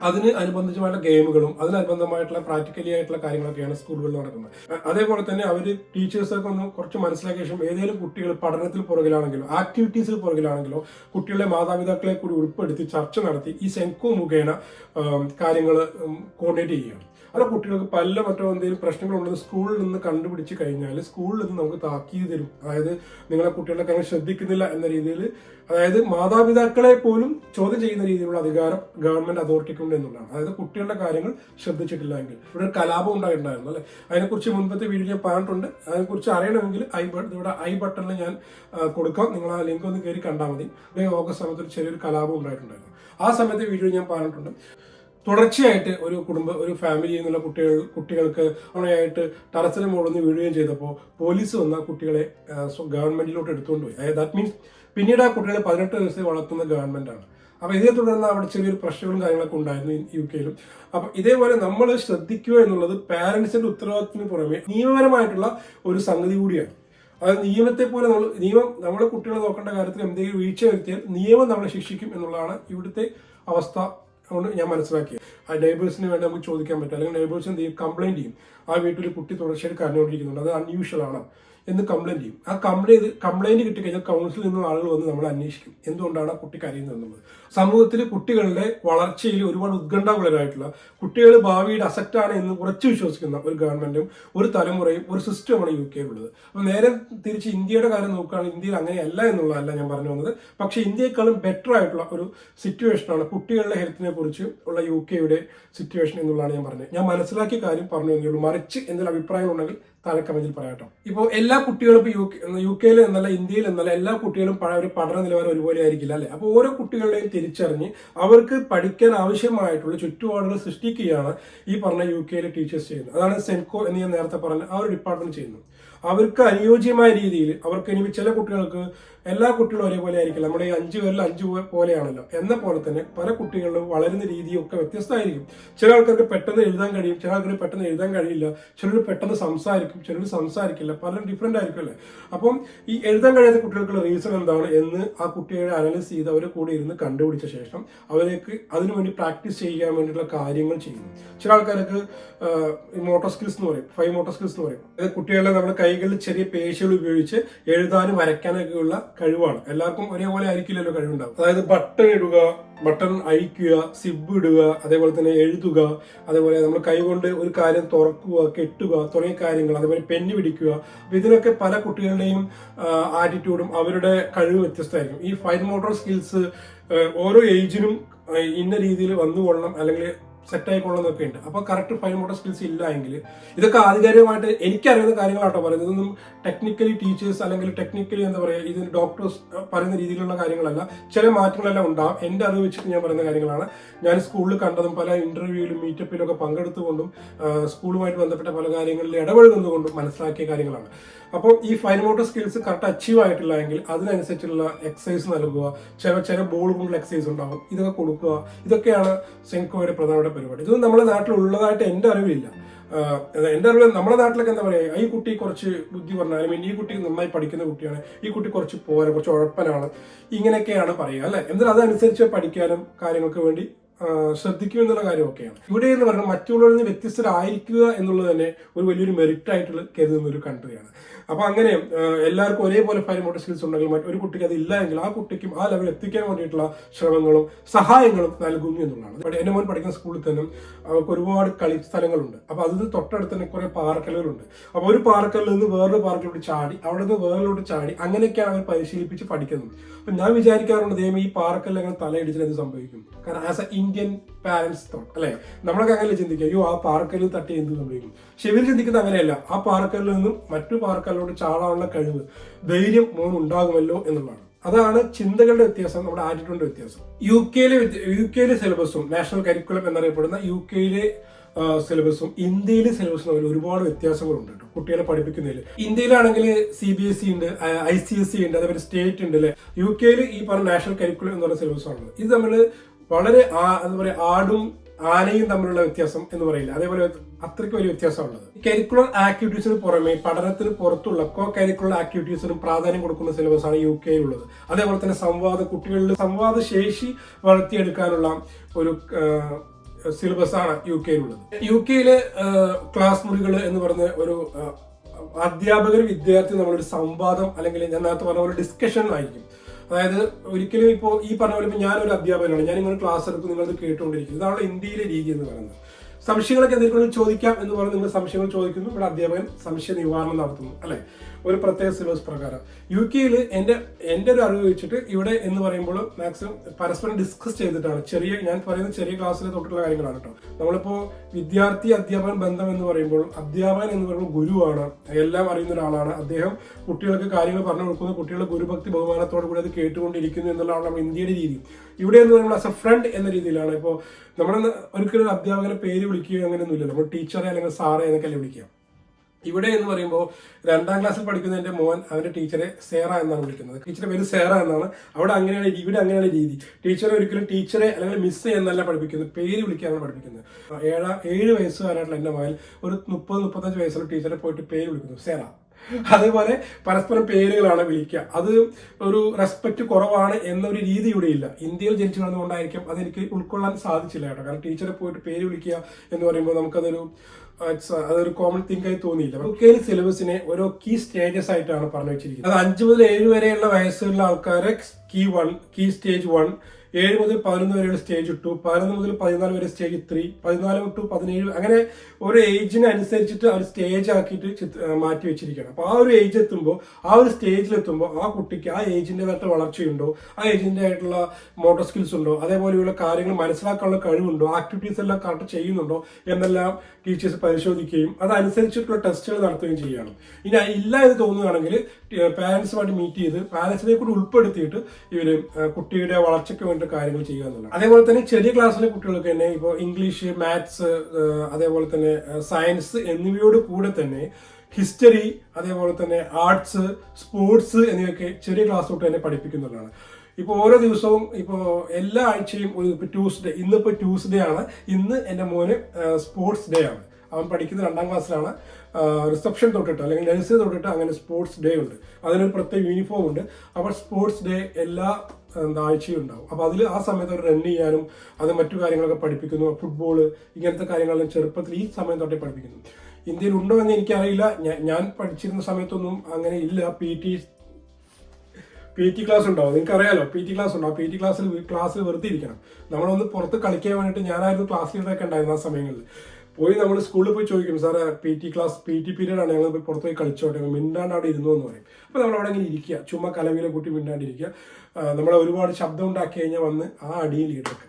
Speaker 1: അതിന് അനുബന്ധിച്ചുമായിട്ടുള്ള ഗെയിമുകളും അതിനനുബന്ധമായിട്ടുള്ള പ്രാക്ടിക്കലി ആയിട്ടുള്ള കാര്യങ്ങളൊക്കെയാണ് സ്കൂളുകളിൽ നടക്കുന്നത്. അതേപോലെ തന്നെ അവർ ടീച്ചേഴ്സൊക്കെ ഒന്ന് കുറച്ച് മനസ്സിലാക്കിയ ശേഷം ഏതെങ്കിലും കുട്ടികൾ പഠനത്തിൽ പുറകിലാണെങ്കിലോ ആക്ടിവിറ്റീസിൽ പുറകിലാണെങ്കിലോ കുട്ടികളുടെ മാതാപിതാക്കളെ കൂടി ഉൾപ്പെടുത്തി ചർച്ച നടത്തി ഈ സെൻകോ മുഖേന കാര്യങ്ങൾ കോർഡിനേറ്റ് ചെയ്യുകയാണ്. അല്ല കുട്ടികൾക്ക് പല മറ്റോ എന്തെങ്കിലും പ്രശ്നങ്ങളുണ്ടെന്ന് സ്കൂളിൽ നിന്ന് കണ്ടുപിടിച്ച് കഴിഞ്ഞാൽ സ്കൂളിൽ നിന്ന് നമുക്ക് താക്കീത് തരും. അതായത് നിങ്ങളെ കുട്ടികളെ കാര്യം ശ്രദ്ധിക്കുന്നില്ല എന്ന രീതിയിൽ അതായത് മാതാപിതാക്കളെ പോലും ചോദ്യം ചെയ്യുന്ന രീതിയിലുള്ള അധികാരം ഗവൺമെന്റ് അതോറിറ്റിക്കുണ്ട് എന്നുള്ളതാണ്. അതായത് കുട്ടികളുടെ കാര്യങ്ങൾ ശ്രദ്ധിച്ചിട്ടില്ല എങ്കിൽ ഇവിടെ ഒരു കലാപം ഉണ്ടായിട്ടുണ്ടായിരുന്നു അല്ലെ? അതിനെക്കുറിച്ച് മുൻപത്തെ വീഡിയോ ഞാൻ പറഞ്ഞിട്ടുണ്ട്. അതിനെക്കുറിച്ച് അറിയണമെങ്കിൽ ഐ ബട്ടൺ ഇവിടെ ഐ ബട്ടണിൽ ഞാൻ കൊടുക്കാം. നിങ്ങൾ ആ ലിങ്ക് ഒന്ന് കയറി കണ്ടാൽ മതി. ഓഗസ്റ്റ് സമയത്ത് ചെറിയൊരു കലാപം ഉണ്ടായിട്ടുണ്ടായിരുന്നു. ആ സമയത്തെ വീഡിയോ ഞാൻ പറഞ്ഞിട്ടുണ്ട്. തുടർച്ചയായിട്ട് ഒരു കുടുംബ ഒരു ഫാമിലിയിൽ നിന്നുള്ള കുട്ടികൾ കുട്ടികൾക്ക് അവണയായിട്ട് ടെറസിന് നിന്ന് വീഴുകയും ചെയ്തപ്പോൾ പോലീസ് വന്ന കുട്ടികളെ ഗവൺമെന്റിലോട്ട് എടുത്തുകൊണ്ട് പോയി. ദാറ്റ് മീൻസ് പിന്നീട് ആ കുട്ടികളെ പതിനെട്ട് ദിവസത്തെ വളർത്തുന്ന ഗവൺമെന്റാണ് അപ്പൊ ഇതേ തുടർന്ന് അവിടെ ചെറിയൊരു പ്രശ്നങ്ങളും കാര്യങ്ങളൊക്കെ ഉണ്ടായിരുന്നു യു കെയിലും അപ്പൊ ഇതേപോലെ നമ്മൾ ശ്രദ്ധിക്കുക എന്നുള്ളത് പാരന്റ്സിന്റെ ഉത്തരവാദിത്തത്തിന് പുറമെ നിയമപരമായിട്ടുള്ള ഒരു സംഗതി കൂടിയാണ്. അത് നിയമത്തെ പോലെ നമ്മൾ നിയമം നമ്മളെ കുട്ടികളെ നോക്കേണ്ട കാര്യത്തിൽ എന്തെങ്കിലും വീഴ്ച വരുത്തിയാൽ നിയമം നമ്മളെ ശിക്ഷിക്കും എന്നുള്ളതാണ് ഇവിടുത്തെ അവസ്ഥ കൊണ്ട് ഞാൻ മനസ്സിലാക്കിയത് ആ നൈബേഴ്സിന് വേണ്ടി നമുക്ക് ചോദിക്കാൻ പറ്റും. അല്ലെങ്കിൽ നൈബേഴ്സ് എന്ത് ചെയ്യും? കംപ്ലൈന്റ് ചെയ്യും. ആ വീട്ടിൽ കുട്ടി തുടർച്ചയായിട്ട് കരഞ്ഞുകൊണ്ടിരിക്കുന്നുണ്ട്. അത് അൺയൂഷ്വൽ ആണ്. എന്ന് കംപ്ലൈന്റ് ചെയ്യും. ആ കംപ്ലൈന്റ് കംപ്ലൈന്റ് കിട്ടിക്കഴിഞ്ഞാൽ കൗൺസിലിൽ നിന്നും ആളുകൾ വന്ന് നമ്മൾ അന്വേഷിക്കും. എന്തുകൊണ്ടാണ് ആ കുട്ടി കരയുന്നത് എന്നുള്ളത് സമൂഹത്തിൽ കുട്ടികളുടെ വളർച്ചയിൽ ഒരുപാട് ഉത്കണ്ഠാകുലരായിട്ടുള്ള കുട്ടികൾ ഭാവിയുടെ അസക്റ്റാണ് എന്ന് ഉറച്ചു വിശ്വസിക്കുന്ന ഒരു ഗവൺമെന്റും ഒരു തലമുറയും ഒരു സിസ്റ്റമാണ് യു കെയിലുള്ളത് അപ്പോൾ നേരെ തിരിച്ച് ഇന്ത്യയുടെ കാര്യം നോക്കുകയാണെങ്കിൽ ഇന്ത്യയിൽ അങ്ങനെയല്ല എന്നുള്ളതല്ല ഞാൻ പറഞ്ഞു വന്നത്. പക്ഷേ ഇന്ത്യയെക്കാളും ബെറ്റർ ആയിട്ടുള്ള ഒരു സിറ്റുവേഷനാണ് കുട്ടികളുടെ ഹെൽത്തിനെ കുറിച്ച് ഉള്ള യു കെയുടെ സിറ്റുവേഷൻ എന്നുള്ളതാണ് ഞാൻ പറഞ്ഞത്. ഞാൻ മനസ്സിലാക്കിയ കാര്യം പറഞ്ഞു തന്നെയുള്ളൂ മറിച്ച് എന്തെങ്കിലും അഭിപ്രായം ഉണ്ടെങ്കിൽ താഴെ പറയാട്ടോ ഇപ്പോൾ എല്ലാ കുട്ടികളും ഇപ്പോൾ യു യു കെയിൽ എന്നല്ല ഇന്ത്യയിൽ എന്നല്ല എല്ലാ കുട്ടികളും ഒരു പഠന നിലവാരം ഒരുപോലെ ആയിരിക്കില്ല അല്ലേ? അപ്പോൾ ഓരോ കുട്ടികളുടെയും തിരിച്ചറിഞ്ഞ് അവർക്ക് പഠിക്കാൻ ആവശ്യമായിട്ടുള്ള ചുറ്റുപാടുകൾ സൃഷ്ടിക്കുകയാണ് ഈ പറഞ്ഞ യു കെയിലെ ടീച്ചേഴ്സ് ചെയ്യുന്നത്. അതാണ് സെൻകോ എന്ന് ഞാൻ നേരത്തെ പറഞ്ഞ ആ ഒരു ഡിപ്പാർട്ട്മെന്റ് ചെയ്യുന്നത്. അവർക്ക് അനുയോജ്യമായ രീതിയിൽ അവർക്ക് ഇനി ചില കുട്ടികൾക്ക് എല്ലാ കുട്ടികളും ഒരേപോലെ ആയിരിക്കില്ല. നമ്മുടെ ഈ അഞ്ചു പേരിൽ അഞ്ചു പോലെയാണല്ലോ. എന്ന പോലെ തന്നെ പല കുട്ടികളിലും വളരുന്ന രീതിയൊക്കെ വ്യത്യസ്തമായിരിക്കും. ചില ആൾക്കാർക്ക് പെട്ടെന്ന് എഴുതാൻ കഴിയും ചില ആൾക്കാർക്ക് പെട്ടെന്ന് എഴുതാൻ കഴിയില്ല ചിലർ പെട്ടെന്ന് സംസാരിക്കും ചിലർ സംസാരിക്കില്ല. പലരും ഡിഫറെന്റ് ആയിരിക്കും അല്ലേ? അപ്പം ഈ എഴുതാൻ കഴിയാത്ത കുട്ടികൾക്കുള്ള റീസൺ എന്താണ് എന്ന് ആ കുട്ടികളെ അനലൈസ് ചെയ്ത് അവരെ കൂടെ ഇരുന്ന് കണ്ടുപിടിച്ച ശേഷം അവരേക്ക് അതിനു വേണ്ടി പ്രാക്ടീസ് ചെയ്യാൻ വേണ്ടിയിട്ടുള്ള കാര്യങ്ങൾ ചെയ്യും ചില ആൾക്കാർക്ക് മോട്ടോർ സ്കിൽസ് എന്ന് പറയും ഫൈവ് മോട്ടോർ സ്കിൽസ് എന്ന് പറയും. അത് കുട്ടികളെ നമ്മുടെ കൈകളിൽ ചെറിയ പേശികൾ ഉപയോഗിച്ച് എഴുതാനും വരയ്ക്കാനൊക്കെയുള്ള കഴിവാണ്. എല്ലാവർക്കും ഒരേപോലെ ആയിരിക്കില്ലല്ലോ കഴിവുണ്ടാവും അതായത് ബട്ടൺ ഇടുക ബട്ടൺ അഴിക്കുക സിബ് ഇടുക അതേപോലെ തന്നെ എഴുതുക അതേപോലെ നമ്മൾ കൈകൊണ്ട് ഒരു കാര്യം തുറക്കുക കെട്ടുക തുടങ്ങിയ കാര്യങ്ങൾ അതേപോലെ പെന്ന് പിടിക്കുക. അപ്പൊ ഇതിനൊക്കെ പല കുട്ടികളുടെയും ആറ്റിറ്റ്യൂഡും അവരുടെ കഴിവ് വ്യത്യസ്തമായിരിക്കും. ഈ ഫൈൻ മോട്ടോർ സ്കിൽസ് ഓരോ ഏജിനും ഇന്ന രീതിയിൽ വന്നുകൊള്ളണം അല്ലെങ്കിൽ സെറ്റ് ആയിക്കൊള്ളുന്നൊക്കെ ഉണ്ട്. അപ്പോൾ കറക്റ്റ് ഫൈൻ മോട്ടർ സ്കിൽസ് ഇല്ല എങ്കിൽ ഇതൊക്കെ ആധികാരികമായിട്ട് എനിക്കറിയുന്ന കാര്യങ്ങളാട്ടോ പറയുന്നത്. ഇതൊന്നും ടെക്നിക്കലി ടീച്ചേഴ്സ് അല്ലെങ്കിൽ ടെക്നിക്കലി എന്താ പറയുക ഇതിന് ഡോക്ടേഴ്സ് പറയുന്ന രീതിയിലുള്ള കാര്യങ്ങളല്ല. ചില മാറ്റങ്ങളെല്ലാം ഉണ്ടാകും എന്റെ അറിവ് വെച്ചിട്ട് ഞാൻ പറയുന്ന കാര്യങ്ങളാണ്. ഞാൻ സ്കൂളിൽ കണ്ടതും പല ഇന്റർവ്യൂവിലും മീറ്റപ്പിലും ഒക്കെ പങ്കെടുത്തുകൊണ്ടും സ്കൂളുമായിട്ട് ബന്ധപ്പെട്ട പല കാര്യങ്ങളിൽ ഇടപഴകുന്നതുകൊണ്ടും മനസ്സിലാക്കിയ കാര്യങ്ങളാണ്. അപ്പോൾ ഈ fine motor skills correct achieve ആയിട്ടില്ല എങ്കിൽ അതിനനുസരിച്ചുള്ള എക്സസൈസ് നൽകുക ചില ചില ബോൾ കൊണ്ടുള്ള എക്സസൈസ് ഉണ്ടാകും ഇതൊക്കെ കൊടുക്കുക. ഇതൊക്കെയാണ് സെൻകോയുടെ പ്രധാനപ്പെട്ട പരിപാടി. ഇതൊന്നും നമ്മുടെ നാട്ടിൽ ഉള്ളതായിട്ട് എന്റെ അറിവില്ല എന്റെ അറിവ് നമ്മുടെ നാട്ടിലൊക്കെ എന്താ പറയുക ഈ കുട്ടി കുറച്ച് ബുദ്ധി പറഞ്ഞാലും ഈ കുട്ടി നന്നായി പഠിക്കുന്ന കുട്ടിയാണ് ഈ കുട്ടി കുറച്ച് പോരാ കുറച്ച് ഉഴപ്പനാണ് ഇങ്ങനെയൊക്കെയാണ് പറയുക അല്ലെ? എന്നാൽ അതനുസരിച്ച് പഠിക്കാനും കാര്യങ്ങൾക്ക് വേണ്ടി ശ്രദ്ധിക്കും എന്നുള്ള കാര്യമൊക്കെയാണ്. ഇവിടെ എന്ന് പറഞ്ഞാൽ മറ്റുള്ളവരിൽ നിന്ന് വ്യത്യസ്തരായിരിക്കുക എന്നുള്ളത് തന്നെ ഒരു വലിയൊരു മെറിറ്റ് ആയിട്ടുള്ള കരുതുന്ന ഒരു കൺട്രിയാണ് അപ്പൊ അങ്ങനെ എല്ലാവർക്കും ഒരേപോലെ ഫൈൻ മോട്ടർ സ്കിൽസ് ഉണ്ടെങ്കിൽ മറ്റൊരു കുട്ടിക്ക് അത് ഇല്ല എങ്കിൽ ആ കുട്ടിക്കും ആ ലെവൽ എത്തിക്കാൻ വേണ്ടിയിട്ടുള്ള ശ്രമങ്ങളും സഹായങ്ങളും നൽകുന്നു എന്നുള്ളതാണ്. എന്റെ മോൻ പഠിക്കുന്ന സ്കൂളിൽ തന്നെ അവർക്ക് ഒരുപാട് കളി സ്ഥലങ്ങളുണ്ട്. അപ്പൊ അതിന് തൊട്ടടുത്ത് തന്നെ കുറെ പാർക്കലുകളുണ്ട് അപ്പൊ ഒരു പാർക്കലിൽ നിന്ന് വേറൊരു പാർക്കിലോട്ട് ചാടി അവിടെ നിന്ന് വേറിലോട്ട് ചാടി അങ്ങനെയൊക്കെയാണ് അവർ പരിശീലിപ്പിച്ച് പഠിക്കുന്നത്. അപ്പൊ ഞാൻ വിചാരിക്കാറുണ്ട് ദൈവം ഈ പാർക്കലിൽ അങ്ങനെ തലയിടിച്ചാൽ എന്ത് സംഭവിക്കും? കാരണം as a Indian parents thought അല്ലെ? നമ്മളൊക്കെ അങ്ങനെ ചിന്തിക്കുക. അയ്യോ ആ പാറക്കല്ലിൽ തട്ടി എന്ത് സംഭവിക്കും? പക്ഷെ ഇവർ ചിന്തിക്കുന്നത് അങ്ങനെയല്ല. ആ പാറക്കല്ലിൽ നിന്നും മറ്റു പാറക്കല്ലോട് ചാടാനുള്ള കഴിവ് ധൈര്യം മോൻ ഉണ്ടാകുമല്ലോ എന്നുള്ളതാണ്. അതാണ് ചിന്തകളുടെ വ്യത്യാസം നമ്മുടെ ആറ്റിറ്റ്യൂഡിന്റെ വ്യത്യാസം. യു കെയിലെ യു കെയിലെ സിലബസും നാഷണൽ കരിക്കുലം എന്നറിയപ്പെടുന്ന യു കെയിലെ സിലബസും ഇന്ത്യയിലെ സിലബസും തമ്മിൽ ഒരുപാട് വ്യത്യാസങ്ങളുണ്ട് കേട്ടോ കുട്ടികളെ പഠിപ്പിക്കുന്നതിൽ ഇന്ത്യയിലാണെങ്കിൽ സി ബി എസ് ഇ ഉണ്ട് ഐ സി എസ് സി ഉണ്ട് അതേപോലെ സ്റ്റേറ്റ് ഉണ്ട് അല്ലെ? യു കെയിൽ ഈ പറഞ്ഞ നാഷണൽ കരിക്കുലം എന്ന് സിലബസ് ആണ് ഇത് തമ്മിൽ വളരെ എന്താ പറയുക ആടും ആനയും തമ്മിലുള്ള വ്യത്യാസം എന്ന് പറയില്ല. അതേപോലെ അത്രയ്ക്ക് വലിയ വ്യത്യാസമുള്ളത്. കരിക്കുലർ ആക്ടിവിറ്റീസിന് പുറമെ പഠനത്തിന് പുറത്തുള്ള കോ കരിക്കുലർ ആക്ടിവിറ്റീസിനും പ്രാധാന്യം കൊടുക്കുന്ന സിലബസ് ആണ് യു കെയിലുള്ളത് അതേപോലെ തന്നെ സംവാദ കുട്ടികളിൽ സംവാദ ശേഷി വളർത്തിയെടുക്കാനുള്ള ഒരു സിലബസ് ആണ് യു കെയിലുള്ളത് യു കെയിലെ ക്ലാസ് മുറികൾ എന്ന് പറഞ്ഞ ഒരു അധ്യാപകർ വിദ്യാർത്ഥി നമ്മളൊരു സംവാദം അല്ലെങ്കിൽ ഞാൻ നേരത്തെ പറഞ്ഞ ഒരു ഡിസ്കഷൻ ആയിരിക്കും. അതായത് ഒരിക്കലും ഇപ്പോൾ ഈ പറഞ്ഞ പോലെ ഇപ്പോൾ ഞാനൊരു അധ്യാപകനാണ്. ഞാൻ ഇങ്ങനെ ക്ലാസ് എടുത്ത് നിങ്ങളത് കേട്ടുകൊണ്ടിരിക്കും ഇതാണ് ഇന്ത്യയിലെ രീതി എന്ന് പറയുന്നത്. സംശയങ്ങളൊക്കെ എന്തെങ്കിലും ചോദിക്കാം എന്ന് പറഞ്ഞ് നിങ്ങൾ സംശയങ്ങൾ ചോദിക്കുന്നു. ഇവിടെ അധ്യാപകൻ സംശയ നിവാരണം നടത്തുന്നു. അല്ലെ? ഒരു പ്രത്യേക സിലബസ് പ്രകാരം. യു കെയിൽ എന്റെ എന്റെ ഒരു അറിവ് വെച്ചിട്ട് ഇവിടെ എന്ന് പറയുമ്പോൾ മാക്സിമം പരസ്പരം ഡിസ്കസ് ചെയ്തിട്ടാണ്. ചെറിയ ഞാൻ പറയുന്ന ചെറിയ ക്ലാസ്സിലെ തൊട്ടുള്ള കാര്യങ്ങളാണ് കേട്ടോ നമ്മളിപ്പോ വിദ്യാർത്ഥി അധ്യാപകൻ ബന്ധം എന്ന് പറയുമ്പോൾ അധ്യാപകൻ എന്ന് പറയുമ്പോൾ ഗുരുവാണ്. എല്ലാം അറിയുന്ന ഒരാളാണ്. അദ്ദേഹം കുട്ടികൾക്ക് കാര്യങ്ങൾ പറഞ്ഞു കൊടുക്കുന്നു. കുട്ടികളെ ഗുരുഭക്തി ബഹുമാനത്തോടു കൂടി അത് കേട്ടുകൊണ്ടിരിക്കുന്നു എന്നുള്ളതാണ് നമ്മുടെ ഇന്ത്യയുടെ രീതി. ഇവിടെ എന്ന് പറയുമ്പോൾ ആസ് എ ഫ്രണ്ട് എന്ന രീതിയിലാണ്. ഇപ്പോൾ നമ്മൾ ഒരിക്കലും ഒരു അധ്യാപകനെ പേര് വിളിക്കുകയോ അങ്ങനെയൊന്നുമില്ല നമ്മൾ ടീച്ചറെ അല്ലെങ്കിൽ സാറേ എന്നൊക്കെ അല്ലേ വിളിക്കുക. ഇവിടെ എന്ന് പറയുമ്പോൾ രണ്ടാം ക്ലാസ്സിൽ പഠിക്കുന്ന എന്റെ മോൻ അവന്റെ ടീച്ചറെ സേറ എന്നാണ് വിളിക്കുന്നത്. ടീച്ചറെ പേര് സേറ എന്നാണ്. അവിടെ അങ്ങനെയാണ് ഇവിടെ അങ്ങനെയാണ് രീതി. ടീച്ചറെ ഒരിക്കലും ടീച്ചറെ അല്ലെങ്കിൽ മിസ് എന്നല്ല പഠിപ്പിക്കുന്നത്. പേര് വിളിക്കാനാണ് പഠിപ്പിക്കുന്നത്. ഏഴാ ഏഴ് വയസ്സുകാരായിട്ടുള്ള എന്റെ മകൻ ഒരു മുപ്പത് മുപ്പത്തഞ്ച് വയസ്സുള്ള ടീച്ചറെ പോയിട്ട് പേര് വിളിക്കുന്നു സേറ. അതേപോലെ പരസ്പരം പേരുകളാണ് വിളിക്കുക. അത് ഒരു റെസ്പെക്ട് കുറവാണ് എന്നൊരു രീതി ഇവിടെ ഇല്ല. ഇന്ത്യയിൽ ജനിച്ചു വളർന്നുകൊണ്ടായിരിക്കും അതെനിക്ക് ഉൾക്കൊള്ളാൻ സാധിച്ചില്ല കേട്ടോ. കാരണം ടീച്ചറെ പോയിട്ട് പേര് വിളിക്കുക എന്ന് പറയുമ്പോൾ നമുക്കതൊരു അതൊരു കോമൺ തിങ്ക് ആയി തോന്നിയില്ല. യു കെയിൽ സിലബസിനെ ഓരോ കീ സ്റ്റേജസ് ആയിട്ടാണ് പറഞ്ഞു വെച്ചിരിക്കുന്നത് അത് അഞ്ച് മുതൽ ഏഴ് വരെയുള്ള വയസ്സുള്ള ആൾക്കാരെ key one key stage one ഏഴ് മുതൽ പതിനൊന്ന് വരെയുള്ള സ്റ്റേജ് ടു പതിനൊന്ന് മുതൽ പതിനാല് വരെ സ്റ്റേജ് ത്രീ പതിനാല് ടു പതിനേഴ് അങ്ങനെ ഒരു ഏജിന് അനുസരിച്ചിട്ട് അവർ സ്റ്റേജ് ആക്കിയിട്ട് മാറ്റി വെച്ചിരിക്കുകയാണ്. അപ്പോൾ ആ ഒരു ഏജ് എത്തുമ്പോൾ ആ ഒരു സ്റ്റേജിൽ എത്തുമ്പോൾ ആ കുട്ടിക്ക് ആ ഏജിന്റെതായിട്ടുള്ള വളർച്ചയുണ്ടോ? ആ ഏജിന്റെ ആയിട്ടുള്ള മോട്ടോർ സ്കിൽസ് ഉണ്ടോ? അതേപോലെയുള്ള കാര്യങ്ങൾ മനസ്സിലാക്കാനുള്ള കഴിവുണ്ടോ? ആക്ടിവിറ്റീസ് എല്ലാം കറക്റ്റ് ചെയ്യുന്നുണ്ടോ? എന്നെല്ലാം ടീച്ചേഴ്സ് പരിശോധിക്കുകയും അതനുസരിച്ചിട്ടുള്ള ടെസ്റ്റുകൾ നടത്തുകയും ചെയ്യണം ഇനി ഇല്ല എന്ന് തോന്നുകയാണെങ്കിൽ പാരൻസുമായിട്ട് മീറ്റ് ചെയ്ത് പാരൻസിനെ കൂടി ഉൾപ്പെടുത്തിയിട്ട് ഇവർ കുട്ടിയുടെ വളർച്ചയ്ക്ക് വേണ്ട കാര്യങ്ങൾ ചെയ്യുക എന്നുള്ളത് അതേപോലെ തന്നെ ചെറിയ ക്ലാസ്സിലെ കുട്ടികൾക്ക് തന്നെ ഇപ്പോൾ ഇംഗ്ലീഷ് മാത്സ് അതേപോലെ തന്നെ സയൻസ് എന്നിവയോട് കൂടെ തന്നെ ഹിസ്റ്ററി അതേപോലെ തന്നെ ആർട്സ് സ്പോർട്സ് എന്നിവയൊക്കെ ചെറിയ ക്ലാസ് തൊട്ട് തന്നെ പഠിപ്പിക്കുന്നുള്ളതാണ് ഇപ്പോൾ ഓരോ ദിവസവും ഇപ്പോൾ എല്ലാ ആഴ്ചയും ഒരു ഇപ്പോൾ ട്യൂസ്ഡേ ഇന്നിപ്പോൾ ട്യൂസ്ഡേ ആണ് ഇന്ന് എന്റെ മോന് സ്പോർട്സ് ഡേ ആണ്. അവൻ പഠിക്കുന്ന രണ്ടാം ക്ലാസ്സിലാണ്. റിസപ്ഷൻ തൊട്ടിട്ട് അല്ലെങ്കിൽ നഴ്സറി തൊട്ടിട്ട് അങ്ങനെ സ്പോർട്സ് ഡേ ഉണ്ട്. അതിനൊരു പ്രത്യേക യൂണിഫോം ഉണ്ട്. അപ്പോൾ സ്പോർട്സ് ഡേ എല്ലാ എന്താ ആഴ്ചയുണ്ടാവും. അപ്പോൾ അതിൽ ആ സമയത്ത് റൺ ചെയ്യാനും അത് മറ്റു കാര്യങ്ങളൊക്കെ പഠിപ്പിക്കുന്നു. ഫുട്ബോൾ ഇങ്ങനത്തെ കാര്യങ്ങളെല്ലാം ചെറുപ്പത്തിൽ ഈ സമയം തൊട്ടേ പഠിപ്പിക്കുന്നു. ഇന്ത്യയിൽ ഉണ്ടോ എന്ന് എനിക്കറിയില്ല. ഞാൻ- പഠിച്ചിരുന്ന സമയത്തൊന്നും അങ്ങനെ ഇല്ല. P T P T class ഉണ്ടാവും. നിങ്ങൾക്ക് അറിയാലോ പി ടി ക്ലാസ് ഉണ്ടാവും പി ടി ക്ലാസ്സിൽ ക്ലാസ്സിൽ വെറുതെ ഇരിക്കണം. നമ്മളൊന്ന് പുറത്ത് കളിക്കാൻ വേണ്ടിയിട്ട് ഞാനായിരുന്നു ക്ലാസ് ലീഡറൊക്കെ ഉണ്ടായിരുന്നു ആ സമയങ്ങളിൽ. പോയി നമ്മൾ സ്കൂളിൽ പോയി ചോദിക്കും സാറേ P T class P T period ആണ്. ഞങ്ങൾ പോയി പുറത്ത് പോയി കളിച്ചോട്ടെ. മിണ്ടാണ്ട് അവിടെ ഇരുന്നു എന്ന് പറയും. അപ്പോൾ നമ്മൾ അവിടെ ഇങ്ങനെ ഇരിക്കുക. ചുമ്മാ കലവിലെ കൂട്ടി മിണ്ടാണ്ടിരിക്കുക ആ, നമ്മളെ ഒരുപാട് ശബ്ദം ഉണ്ടാക്കി കഴിഞ്ഞാൽ വന്ന് ആ അടിയിൽ ഇടയ്ക്ക്.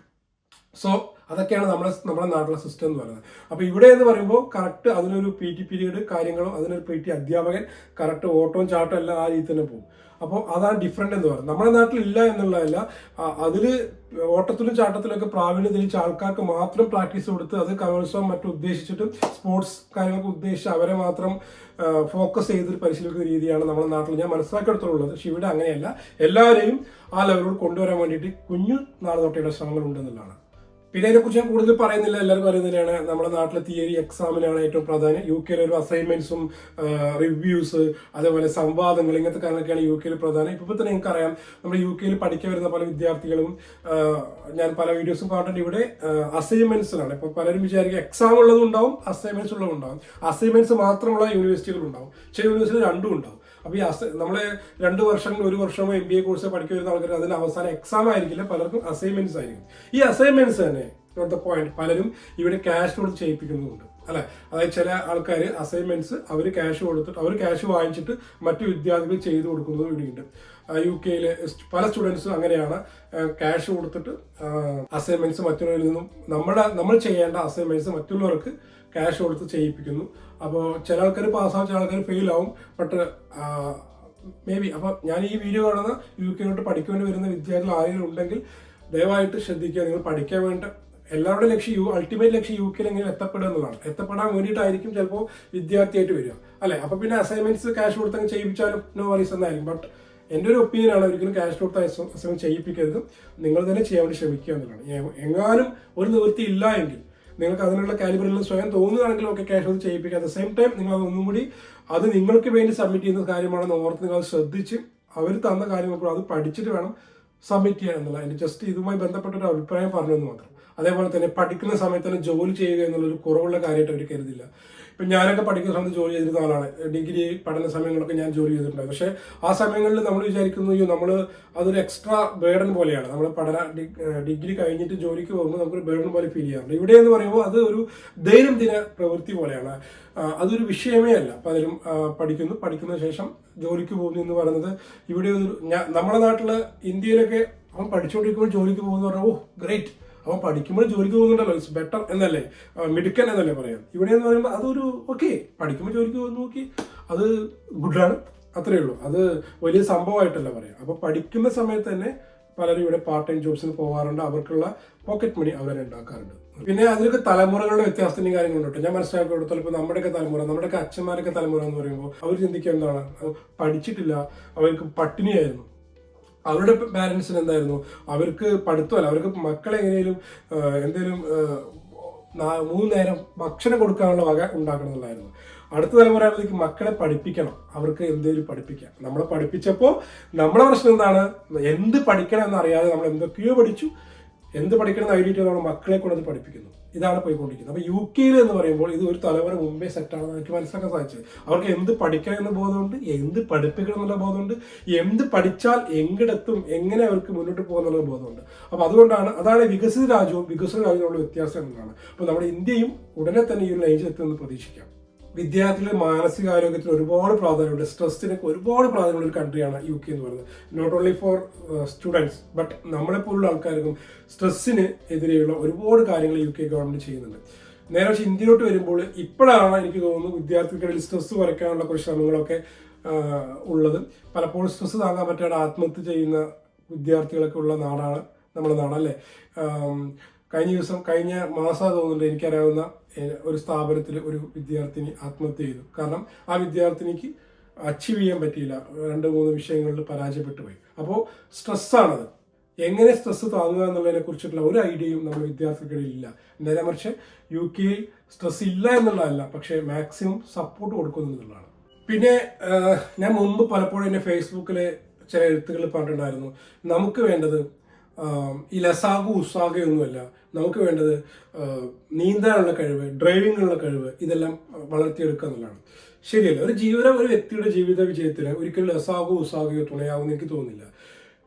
Speaker 1: സോ അതൊക്കെയാണ് നമ്മുടെ നമ്മുടെ നാട്ടിലെ സിസ്റ്റം എന്ന് പറയുന്നത്. അപ്പോൾ ഇവിടെ എന്ന് പറയുമ്പോൾ കറക്റ്റ് അതിനൊരു പി ടി പീരീഡ് കാര്യങ്ങളും അതിനൊരു പി ടി അധ്യാപകൻ കറക്റ്റ് ഓട്ടവും ചാട്ടവും എല്ലാം ആ രീതിയിൽ തന്നെ പോകും. അപ്പോൾ അതാണ് ഡിഫറെന്റ് എന്ന് പറയുന്നത്. നമ്മുടെ നാട്ടിൽ ഇല്ല എന്നുള്ളതല്ല അതിൽ ഓട്ടത്തിലും ചാട്ടത്തിലും ഒക്കെ പ്രാവീണ്യം തെളിയിച്ച ആൾക്കാർക്ക് മാത്രം പ്രാക്ടീസ് കൊടുത്ത് അത് കലോത്സവം മറ്റും ഉദ്ദേശിച്ചിട്ട് സ്പോർട്സ് കാര്യങ്ങൾക്ക് ഉദ്ദേശിച്ച് അവരെ മാത്രം ഫോക്കസ് ചെയ്ത് പരിശീലിക്കുന്ന രീതിയാണ് നമ്മുടെ നാട്ടിൽ ഞാൻ മനസ്സിലാക്കിയെടുത്തുള്ളത് പക്ഷെ ഇവിടെ അങ്ങനെയല്ല. എല്ലാവരെയും ആ ലെവലിൽ കൊണ്ടുവരാൻ വേണ്ടിയിട്ട് കുഞ്ഞു നാളെ തൊട്ടയുടെ ശ്രമങ്ങൾ ഉണ്ടെന്നുള്ളതാണ് പിന്നെ അതിനെക്കുറിച്ച് ഞാൻ കൂടുതൽ പറയുന്നില്ല. എല്ലാവരും പറയുന്നതിനാണ് നമ്മുടെ നാട്ടിലെ തിയറി എക്സാമിനാണ് ഏറ്റവും പ്രധാനം. യു കെയിലെ ഒരു അസൈൻമെന്റ്സും റിവ്യൂസ് അതേപോലെ സംവാദങ്ങൾ ഇങ്ങനത്തെ കാര്യങ്ങളൊക്കെയാണ് യു കെയിൽ പ്രധാനം. ഇപ്പോൾ തന്നെ നിങ്ങൾക്കറിയാം നമ്മുടെ യു കെയിൽ പഠിക്കാൻ വരുന്ന പല വിദ്യാർത്ഥികളും ഞാൻ പല വീഡിയോസും പറഞ്ഞിട്ട് ഇവിടെ അസൈൻമെന്റ്സിലാണ് ഇപ്പോൾ പലരും വിചാരിക്കുക എക്സാം ഉള്ളതും ഉണ്ടാവും അസൈൻമെന്റ്സ് ഉള്ളതും ഉണ്ടാവും. അസൈൻമെന്റ്സ് മാത്രമുള്ള യൂണിവേഴ്സിറ്റികളുണ്ടാവും ചില യൂണിവേഴ്സിറ്റി രണ്ടും ഉണ്ടാവും. അപ്പോൾ ഈ അസൈ നമ്മളെ രണ്ട് വർഷം ഒരു വർഷമോ എം ബി എ കോഴ്സ് പഠിക്കാൻ വരുന്ന ആൾക്കാർ അതിന് അവസാനം എക്സാം ആയിരിക്കില്ല പലർക്കും അസൈൻമെന്റ്സ് ആയിരിക്കും. ഈ അസൈൻമെന്റ്സ് തന്നെ ദ പോയിന്റ് പലരും ഇവിടെ ക്യാഷ് കൊടുത്ത് ചെയ്യിപ്പിക്കുന്നുമുണ്ട് അല്ലെ? അതായത് ചില ആൾക്കാർ അസൈൻമെന്റ്സ് അവർ ക്യാഷ് കൊടുത്തിട്ട് അവർ ക്യാഷ് വാങ്ങിച്ചിട്ട് മറ്റു വിദ്യാർത്ഥികൾ ചെയ്തു കൊടുക്കുന്നതും ഇവിടെയുണ്ട്. യു കെയിലെ പല സ്റ്റുഡൻസും അങ്ങനെയാണ് ക്യാഷ് കൊടുത്തിട്ട് അസൈൻമെന്റ്സ് മറ്റുള്ളവരിൽ നിന്നും നമ്മുടെ നമ്മൾ ചെയ്യേണ്ട അസൈൻമെന്റ്സ് മറ്റുള്ളവർക്ക് ക്യാഷ് കൊടുത്ത് ചെയ്യിപ്പിക്കുന്നു. അപ്പോൾ ചില ആൾക്കാർ പാസ്സാവും ചില ആൾക്കാർ ഫെയിൽ ആവും. ബട്ട് മേ ബി അപ്പം ഞാൻ ഈ വീഡിയോ കാണുന്ന യു കെയിലോട്ട് പഠിക്കാൻ വരുന്ന വിദ്യാർത്ഥികൾ ആരെങ്കിലും ഉണ്ടെങ്കിൽ ദയവായിട്ട് ശ്രദ്ധിക്കുക. നിങ്ങൾ പഠിക്കാൻ വേണ്ട എല്ലാവരുടെ ലക്ഷ്യം യു അൾട്ടിമേറ്റ് ലക്ഷ്യം യു കെയിൽ എങ്ങനെ എത്തപ്പെടുക എന്നതാണ് എത്തപ്പെടാൻ വേണ്ടിയിട്ടായിരിക്കും ചിലപ്പോൾ വിദ്യാർത്ഥിയായിട്ട് വരിക. അല്ലേ? അപ്പം പിന്നെ അസൈൻമെന്റ്സ് ക്യാഷ് കൊടുത്തങ്ങ് ചെയ്യിപ്പിച്ചാലും നോ വറീസ് എന്നായിരിക്കും. ബട്ട് എന്റെ ഒരു ഒപ്പീനിയൻ ആണ് ഒരിക്കലും ക്യാഷ് കൊടുത്ത അസൈൻമെന്റ് ചെയ്യിപ്പിക്കരുത്. നിങ്ങൾ തന്നെ ചെയ്യാൻ വേണ്ടി ശ്രമിക്കുക എന്നുള്ളതാണ്. എങ്ങാനും ഒരു നിവൃത്തി ഇല്ല എങ്കിൽ നിങ്ങൾക്ക് അതിനുള്ള കാലിബറിൽ സ്വയം തോന്നുകയാണെങ്കിൽ ഒക്കെ ക്യാഷ് ഔട്ട് ചെയ്യിപ്പിക്കുക. അറ്റ് ദ സെയിം ടൈം നിങ്ങൾ അത് ഒന്നും കൂടി അത് നിങ്ങൾക്ക് വേണ്ടി സബ്മിറ്റ് ചെയ്യുന്ന കാര്യമാണെന്ന് ഓർത്ത് നിങ്ങൾ ശ്രദ്ധിച്ച് അവർ തന്ന കാര്യങ്ങൾ അത് പഠിച്ചിട്ട് വേണം സബ്മിറ്റ് ചെയ്യാൻ എന്നുള്ളത്. അതിന് ജസ്റ്റ് ഇതുമായി ബന്ധപ്പെട്ട ഒരു അഭിപ്രായം പറഞ്ഞു എന്ന് മാത്രം. അതേപോലെ തന്നെ പഠിക്കുന്ന സമയത്ത് തന്നെ ജോലി ചെയ്യുക എന്നുള്ളൊരു കുറവുള്ള കാര്യമായിട്ട് അവർ കരുതില്ല. ഇപ്പം ഞാനൊക്കെ പഠിക്കുന്ന സമയത്ത് ജോലി ചെയ്തിരുന്ന ആളാണ്. ഡിഗ്രി പഠന സമയങ്ങളൊക്കെ ഞാൻ ജോലി ചെയ്തിട്ടുണ്ട്. പക്ഷേ ആ സമയങ്ങളിൽ നമ്മൾ വിചാരിക്കുന്നു അയ്യോ നമ്മൾ അതൊരു എക്സ്ട്രാ ബേഡൻ പോലെയാണ്. നമ്മൾ പഠന ഡിഗ്രി കഴിഞ്ഞിട്ട് ജോലിക്ക് പോകുമ്പോൾ നമുക്കൊരു ബേഡൻ പോലെ ഫീൽ ചെയ്യാറുണ്ട്. ഇവിടെ എന്ന് പറയുമ്പോൾ അത് ഒരു ദൈനംദിന പ്രവൃത്തി പോലെയാണ്. അതൊരു വിഷയമേ അല്ല. പലരും പഠിക്കുന്നു. പഠിക്കുന്ന ശേഷം ജോലിക്ക് പോകുന്നു എന്ന് പറയുന്നത് ഇവിടെ ഒരു നമ്മുടെ നാട്ടിൽ ഇന്ത്യയിലൊക്കെ അവൻ പഠിച്ചുകൊണ്ടിരിക്കുമ്പോൾ ജോലിക്ക് പോകുന്നു പറഞ്ഞാൽ ഓ ഗ്രേറ്റ്. അവൻ പഠിക്കുമ്പോൾ ജോലിക്ക് പോകുന്നുണ്ടല്ലോ. ഇറ്റ്സ് ബെറ്റർ എന്നല്ലേ മിടുക്കൻ എന്നല്ലേ പറയാം. ഇവിടെ എന്ന് പറയുമ്പോൾ അതൊരു ഓക്കെ പഠിക്കുമ്പോൾ ജോലിക്ക് പോകുന്നു നോക്കി അത് ഗുഡാണ് അത്രയേ ഉള്ളൂ. അത് വലിയ സംഭവമായിട്ടല്ല പറയാം. അപ്പോൾ പഠിക്കുന്ന സമയത്ത് തന്നെ പലരും ഇവിടെ പാർട്ട് ടൈം ജോബ്സിന് പോകാറുണ്ട്. അവർക്കുള്ള പോക്കറ്റ് മണി അവർ ഉണ്ടാക്കാറുണ്ട്. പിന്നെ അതിലൊക്കെ തലമുറകളുടെ വ്യത്യാസത്തിനും കാര്യങ്ങളുണ്ട് ഞാൻ മനസ്സിലാക്കിയിടത്തോളം ഇപ്പോൾ നമ്മുടെയൊക്കെ തലമുറ നമ്മുടെയൊക്കെ അച്ഛന്മാരൊക്കെ തലമുറ എന്ന് പറയുമ്പോൾ അവർ ചിന്തിക്കുക എന്താണ്? പഠിച്ചിട്ടില്ല. അവർക്ക് പട്ടിണിയായിരുന്നു. അവരുടെ പാരൻസിന് എന്തായിരുന്നു? അവർക്ക് പഠിത്തമല്ല അവർക്ക് മക്കളെ എങ്ങനെയും എന്തെങ്കിലും മൂന്ന് നേരം ഭക്ഷണം കൊടുക്കാനുള്ള വക ഉണ്ടാക്കണം എന്നുള്ളായിരുന്നു അടുത്ത തലമുറയിലേക്ക് മക്കളെ പഠിപ്പിക്കണം. അവർക്ക് എന്തെങ്കിലും പഠിപ്പിക്കാം. നമ്മളെ പഠിപ്പിച്ചപ്പോൾ നമ്മളെ പ്രശ്നം എന്താണ്? എന്ത് പഠിക്കണം എന്നറിയാതെ നമ്മൾ എന്തൊക്കെയോ പഠിച്ചു. എന്ത് പഠിക്കണം എന്ന് ഐഡിയ നമ്മൾ മക്കളെ കൊണ്ട് പഠിപ്പിക്കുന്നു. ഇതാണ് പോയിക്കൊണ്ടിരിക്കുന്നത്. അപ്പൊ യു കെയിൽ എന്ന് പറയുമ്പോൾ ഇത് ഒരു തലമുറ മുമ്പേ സെറ്റാണെന്ന് എനിക്ക് മനസ്സിലാക്കാൻ സാധിച്ചത് അവർക്ക് എന്ത് പഠിക്കണം എന്ന ബോധമുണ്ട് എന്ത് പഠിപ്പിക്കണം എന്നുള്ള ബോധമുണ്ട് എന്ത് പഠിച്ചാൽ എങ്കിടെത്തും എങ്ങനെ അവർക്ക് മുന്നോട്ട് പോകുന്നുള്ള ബോധമുണ്ട്. അപ്പൊ അതുകൊണ്ടാണ് അതാണ് വികസിത രാജ്യവും വികസിത രാജ്യവും വ്യത്യാസം എന്നാണ് അപ്പൊ നമ്മുടെ ഇന്ത്യയും ഉടനെ തന്നെ ഈ ഒരു ലൈനിൽ എത്തുമെന്ന് പ്രതീക്ഷിക്കാം. വിദ്യാർത്ഥികളുടെ മാനസികാരോഗ്യത്തിന് ഒരുപാട് പ്രാധാന്യമുണ്ട്. സ്ട്രെസ്സിനൊക്കെ ഒരുപാട് പ്രാധാന്യമുള്ള ഒരു കൺട്രിയാണ് യു കെ എന്ന് പറയുന്നത്. Not only for students but നമ്മളെപ്പോലുള്ള ആൾക്കാർക്കും സ്ട്രെസ്സിന് എതിരെയുള്ള ഒരുപാട് കാര്യങ്ങൾ യു കെ ഗവൺമെന്റ് ചെയ്യുന്നുണ്ട്. നേരെ പക്ഷേ ഇന്ത്യയിലോട്ട് വരുമ്പോൾ ഇപ്പോഴാണ് എനിക്ക് തോന്നുന്നു വിദ്യാർത്ഥികൾക്കിടയിൽ സ്ട്രെസ് കുറയ്ക്കാനുള്ള കുറച്ച് ശ്രമങ്ങളൊക്കെ ഉള്ളത്. പലപ്പോഴും സ്ട്രെസ് താങ്ങാൻ പറ്റാതെ ആത്മഹത്യ ചെയ്യുന്ന വിദ്യാർത്ഥികളൊക്കെ ഉള്ള നാടാണ് നമ്മുടെ നാടല്ലേ കഴിഞ്ഞ ദിവസം കഴിഞ്ഞ മാസം തോന്നുന്നുണ്ട് എനിക്കറിയാവുന്ന ഒരു സ്ഥാപനത്തിൽ ഒരു വിദ്യാർത്ഥിനി ആത്മഹത്യ ചെയ്തു. കാരണം ആ വിദ്യാർത്ഥിനിക്ക് അച്ചീവ് ചെയ്യാൻ പറ്റിയില്ല. രണ്ട് മൂന്ന് വിഷയങ്ങളിൽ പരാജയപ്പെട്ടു പോയി. അപ്പോൾ സ്ട്രെസ്സാണത് എങ്ങനെ സ്ട്രെസ് താങ്ങുക എന്നുള്ളതിനെ കുറിച്ചിട്ടുള്ള ഒരു ഐഡിയയും നമ്മുടെ വിദ്യാർത്ഥികളിൽ ഇല്ല. നേരെ മറിച്ച് യു കെയിൽ സ്ട്രെസ് ഇല്ല എന്നുള്ളതല്ല പക്ഷേ മാക്സിമം സപ്പോർട്ട് കൊടുക്കുന്നു എന്നുള്ളതാണ്. പിന്നെ ഞാൻ മുമ്പ് പലപ്പോഴും എന്റെ ഫേസ്ബുക്കിലെ ചില എഴുത്തുകൾ പറഞ്ഞിട്ടുണ്ടായിരുന്നു. നമുക്ക് വേണ്ടത് ഈ ലസാഗു ഉസാഗയൊന്നുമല്ല നമുക്ക് വേണ്ടത് നീന്താനുള്ള കഴിവ് ഡ്രൈവിങ്ങിനുള്ള കഴിവ് ഇതെല്ലാം വളർത്തിയെടുക്കുക എന്നുള്ളതാണ്. ശരിയല്ല? ഒരു ജീവിതം ഒരു വ്യക്തിയുടെ ജീവിത വിജയത്തിന് ഒരിക്കലും അസാഹോ ഉസാഗയോ തുണയാവുമെന്ന് എനിക്ക് തോന്നുന്നില്ല.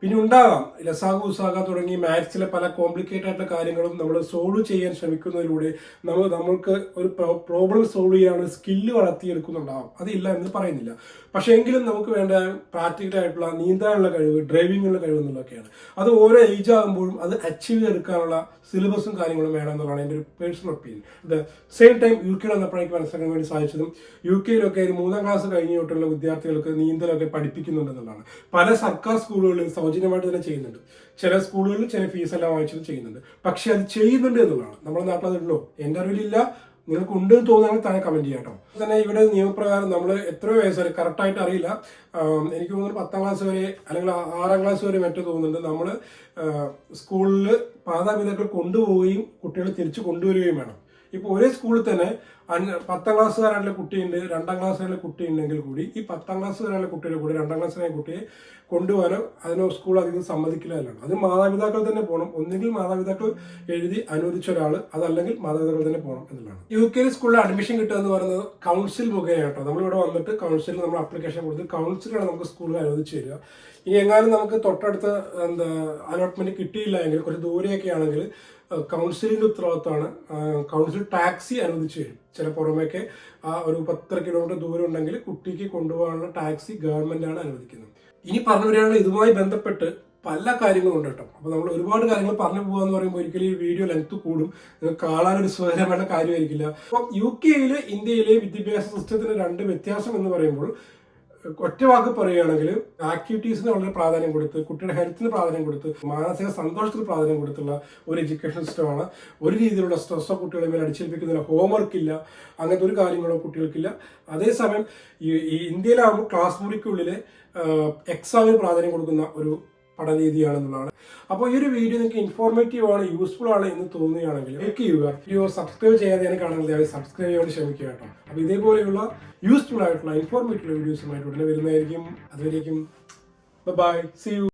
Speaker 1: പിന്നെ ഉണ്ടാകാം. ലസാഗു ഉസാഗ തുടങ്ങി മാത്സിലെ പല കോംപ്ലിക്കേറ്റഡ് ആയിട്ടുള്ള കാര്യങ്ങളും നമ്മൾ സോൾവ് ചെയ്യാൻ ശ്രമിക്കുന്നതിലൂടെ നമ്മൾ നമ്മൾക്ക് ഒരു പ്രോബ്ലം സോൾവ് ചെയ്യാനുള്ള സ്കില്ല് വളർത്തിയെടുക്കുന്നുണ്ടാവും. അതില്ല എന്ന് പറയുന്നില്ല. പക്ഷേ എങ്കിലും നമുക്ക് വേണ്ട പ്രാക്ടിക്കൽ ആയിട്ടുള്ള നീന്താനുള്ള കഴിവ് ഡ്രൈവിങ്ങിനുള്ള കഴിവ് എന്നുള്ളതൊക്കെയാണ്. അത് ഓരോ ഏജ് ആകുമ്പോഴും അത് അച്ചീവ് ചെയ്തെടുക്കാനുള്ള സിലബസും കാര്യങ്ങളും വേണം എന്നുള്ളതാണ് എന്റെ ഒരു പേഴ്സണൽ ഒപ്പീനിയൻ അത് സെയിം ടൈം യു കെയിൽ വന്നപ്പോൾ എനിക്ക് മനസ്സിലാക്കാൻ വേണ്ടി സാധിച്ചതും യു കെയിലൊക്കെ മൂന്നാം ക്ലാസ് കഴിഞ്ഞിട്ടുള്ള വിദ്യാർത്ഥികൾക്ക് നീന്തലൊക്കെ പഠിപ്പിക്കുന്നുണ്ടെന്നുള്ളതാണ് പല സർക്കാർ സ്കൂളുകളിലും സൗജന്യമായിട്ട് തന്നെ ചെയ്യുന്നുണ്ട്. ചില സ്കൂളുകളിൽ ചില ഫീസ് എല്ലാം വാങ്ങിച്ചത് ചെയ്യുന്നുണ്ട്. പക്ഷെ അത് ചെയ്യുന്നുണ്ട് എന്നുള്ളതാണ്. നമ്മുടെ നാട്ടിൽ അതുണ്ടോ എന്റെ അറിവിലില്ല. നിങ്ങൾക്ക് ഉണ്ട് എന്ന് തോന്നുകയാണെങ്കിൽ താഴെ കമന്റ് ചെയ്യാം കേട്ടോ. തന്നെ ഇവിടെ നിയമപ്രകാരം നമ്മൾ എത്രയോ വയസ്സ് വരെ കറക്റ്റ് ആയിട്ട് അറിയില്ല. എനിക്ക് തോന്നുന്നു പത്താം ക്ലാസ് വരെ അല്ലെങ്കിൽ ആറാം ക്ലാസ് വരെ മറ്റോ തോന്നുന്നുണ്ട്. നമ്മൾ സ്കൂളിൽ മാതാപിതാക്കൾ കൊണ്ടുപോവുകയും കുട്ടികളെ തിരിച്ചു കൊണ്ടുവരികയും വേണം. ഇപ്പോൾ ഒരേ സ്കൂളിൽ തന്നെ പത്താം ക്ലാസ്സുകാരായിട്ടുള്ള കുട്ടിയുണ്ട് രണ്ടാം ക്ലാസ്സുകാരുടെ കുട്ടി ഉണ്ടെങ്കിൽ കൂടി ഈ പത്താം ക്ലാസ്സുകാരായുള്ള കുട്ടിയുടെ കൂടി രണ്ടാം ക്ലാസ്സിലെ കുട്ടിയെ കൊണ്ടുപോകാനോ അതിനോ സ്കൂൾ അധികം സമ്മതിക്കില്ല എന്നാണ്. അത് മാതാപിതാക്കൾ തന്നെ പോകണം. ഒന്നുകിൽ മാതാപിതാക്കൾ എഴുതി അനുവദിച്ച ഒരാൾ അതല്ലെങ്കിൽ മാതാപിതാക്കൾ തന്നെ പോകണം എന്നുള്ളതാണ്. യു കെ സ്കൂളിൽ അഡ്മിഷൻ കിട്ടുക എന്ന് പറയുന്നത് കൗൺസിൽ മുഖേന കേട്ടോ നമ്മളിവിടെ വന്നിട്ട് കൗൺസിലിൽ നമ്മൾ അപ്ലിക്കേഷൻ കൊടുത്ത് കൗൺസിലാണ് നമുക്ക് സ്കൂളിൽ അനുവദിച്ച് തരിക. ഇനി എങ്ങാനും നമുക്ക് തൊട്ടടുത്ത് എന്താ അലോട്ട്മെന്റ് കിട്ടിയില്ല എങ്കിൽ കുറച്ച് ദൂരെയൊക്കെ ആണെങ്കിൽ കൗൺസിലിന്റെ ഉത്തരവാദിത്തമാണ് കൗൺസിൽ ടാക്സി അനുവദിച്ചു തരും. ചില പുറമേക്ക് ഒരു പത്തര കിലോമീറ്റർ ദൂരം ഉണ്ടെങ്കിൽ കുട്ടിക്ക് കൊണ്ടുപോകാനുള്ള ടാക്സി ഗവൺമെന്റ് ആണ് അനുവദിക്കുന്നത്. ഇനി പറഞ്ഞു വരികയാണെങ്കിൽ ഇതുമായി ബന്ധപ്പെട്ട് പല കാര്യങ്ങളും ഉണ്ട് കേട്ടോ. അപ്പൊ നമ്മൾ ഒരുപാട് കാര്യങ്ങൾ പറഞ്ഞു പോകാന്ന് പറയുമ്പോൾ ഒരിക്കലും ഈ വീഡിയോ ലെങ്ത് കൂടും. കാണാനൊരു സുഖകരമായ കാര്യമായിരിക്കില്ല. അപ്പോൾ യു കെയിലെ ഇന്ത്യയിലെ വിദ്യാഭ്യാസ സിസ്റ്റത്തിന് രണ്ട് വ്യത്യാസം എന്ന് പറയുമ്പോൾ ഒറ്റ വാക്ക് പറയുകയാണെങ്കിൽ ആക്ടിവിറ്റീസിന് വളരെ പ്രാധാന്യം കൊടുത്ത് കുട്ടിയുടെ ഹെൽത്തിന് പ്രാധാന്യം കൊടുത്ത് മാനസിക സന്തോഷത്തിന് പ്രാധാന്യം കൊടുത്തുള്ള ഒരു എഡ്യൂക്കേഷൻ സിസ്റ്റമാണ് ഒരു രീതിയിലുള്ള സ്ട്രെസ്സോ കുട്ടികളെ മേൽ അടിച്ചേൽപ്പിക്കുന്നില്ല ഹോംവർക്ക് ഇല്ല അങ്ങനത്തെ ഒരു കാര്യങ്ങളോ കുട്ടികൾക്കില്ല. അതേസമയം ഈ ഇന്ത്യയിലാകുമ്പോൾ ക്ലാസ് മുറിക്കുള്ളിലെ എക്സാമിന് പ്രാധാന്യം കൊടുക്കുന്ന ഒരു പഠനരീതിയാണെന്നുള്ളതാണ്. അപ്പോൾ ഈ ഒരു വീഡിയോ നിങ്ങൾക്ക് ഇൻഫോർമേറ്റീവ് ആണ് യൂസ്ഫുൾ ആണ് എന്ന് തോന്നുകയാണെങ്കിൽ ലൈക്ക് ചെയ്യുക. വീഡിയോ സബ്സ്ക്രൈബ് ചെയ്യാതെ കാണുന്നത് ദയവായി സബ്സ്ക്രൈബ് ചെയ്യാൻ ശ്രമിക്കുക കേട്ടോ. അപ്പോൾ ഇതേപോലെയുള്ള യൂസ്ഫുൾ ആയിട്ടുള്ള ഇൻഫോർമേറ്റീവ് വീഡിയോസുമായിട്ട് ഉടനെ വരുന്നതായിരിക്കും. അതുവരേക്കും ബൈ സി യു